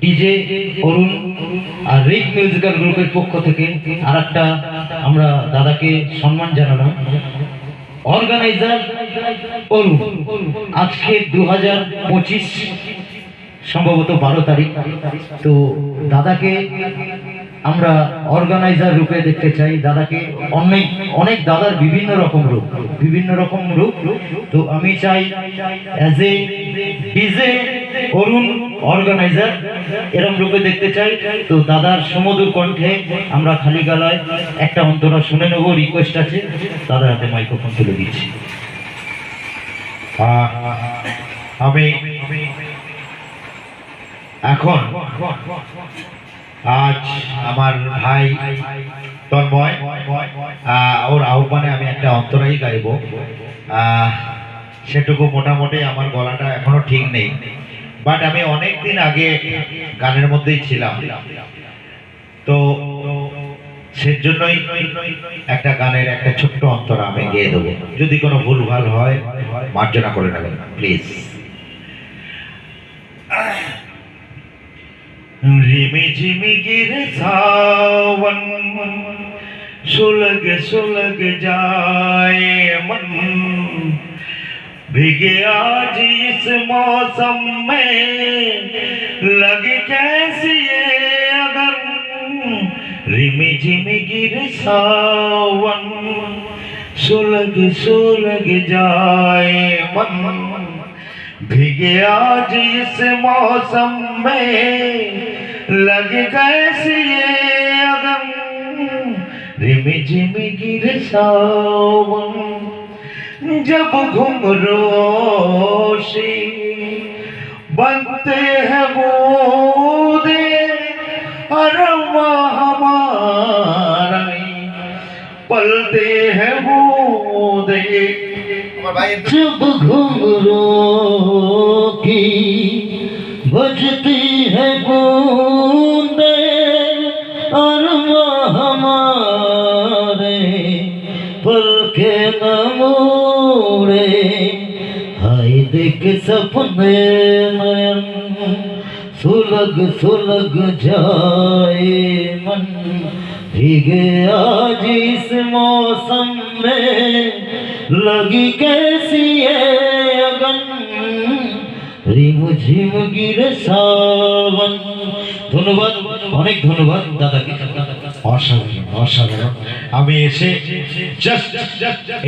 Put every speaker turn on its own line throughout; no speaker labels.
DJ আর রিক গ্রুপের পক্ষ থেকে আমরা দাদাকে সম্মান জানালাম। অর্গানাইজার আজকে দু হাজার পঁচিশ, সম্ভবত বারো তারিখ। তো দাদাকে আমরা অর্গানাইজার রূপে দেখতে চাই। দাদাকে অনেক অনেক দাদার বিভিন্ন রকম রূপ, বিভিন্ন রকম রূপ। তো আমি চাই as a DJ Arun organizer এরম রূপে দেখতে চাই। তো দাদার সমুদুর কণ্ঠে আমরা খালি গালায় একটা অন্তরা শুনে নেব রিকোয়েস্ট আছে। দাদার হাতে মাইক্রোফোন তুলে দিচ্ছি।
আমি এখন আজ আমার ভাই তন্ময় ওর আহ্বানে আমি একটা অন্তরাই গাইব। সেটুকু মোটামুটি আমার গলাটা এখনও ঠিক নেই। বাট আমি অনেকদিন আগে গানের মধ্যেই ছিলাম। তো সেজন্যই একটা গানের একটা ছোট্ট অন্তর আমি গিয়ে দেবো। যদি কোনো ভুলভাল হয়, মার্জনা করে নেবেন, প্লিজ। রিমিঝিমি গিরে সাবন সুলগ সুলগ যায় মন। भीगे आज इस मौसम में। लगे कैसी अगर? रिमि झिमि गिर सावन, सुलग सुलग जाए मन। भीगे आज इस मौसम में। लग कैसी ये अगम रिमि झिमि गिर सावन जब घुंघरोशी बनते हैं बूंदे अरमा हमारा पलते हैं वो दे
जब घुंघरों की बजती है बूंदे और हमारे पल के नमूरे हाय देख सपने नयन सुलग सुलग जाए मन भीगे आज इस मौसम में लगी कैसी है अगन রিম ঝিম গিরে সাবন ধন্যবাদ অনেক ধন্যবাদ দাদাকে
অসাধারণ অসাধারণ। আমি এসে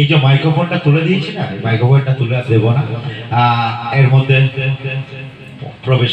এই যে মাইক্রোফোনটা তুলে দিয়েছি না মাইক্রোফোনটা তুলে দেবো না। এর মধ্যে প্রবেশ